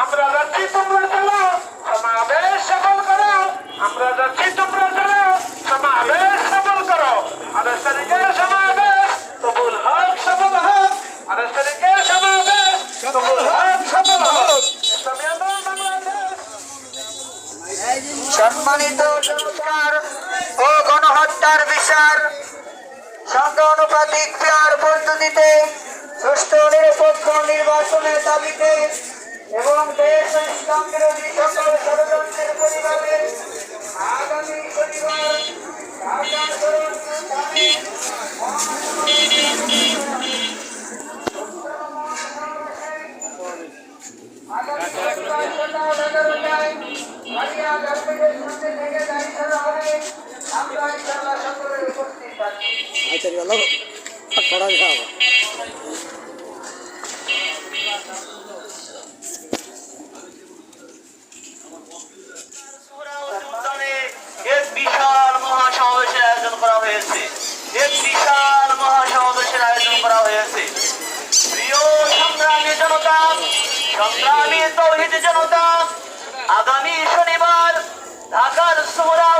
আমরা যাচ্ছি, তোমরা চলো। সমাবেশ সফল করো। আমরা যাচ্ছি, তোমরা চলো। সমাবেশ সফল করো। আঠাশ তারিখে সমাবেশ, কবুল হক, সফল হক। আঠাশ তারিখে সমাবেশ, কবুল হক, সফল হক। সম্মানিত সরকার ও গণহত্যার বিচার সংখ্যানুপাতিক বিচার পদ্ধতিতে সুষ্ঠু নিরপেক্ষ নির্বাচনের দাবিতে এবং দেশ ইসলাম বিরোধী সকল ষড়যন্ত্রের পরিবারে আগামী শনিবার আগামী ಇವೆಲ್ಲ ಕೊಡೋದು আয়োজন করা হয়েছে। এক বিশাল মহাসমাবেশের আয়োজন করা হয়েছে। প্রিয় সংগ্রামী জনতা, সংগ্রামী তৌহিদ জনতা, আগামী শনিবার ঢাকার সোহরা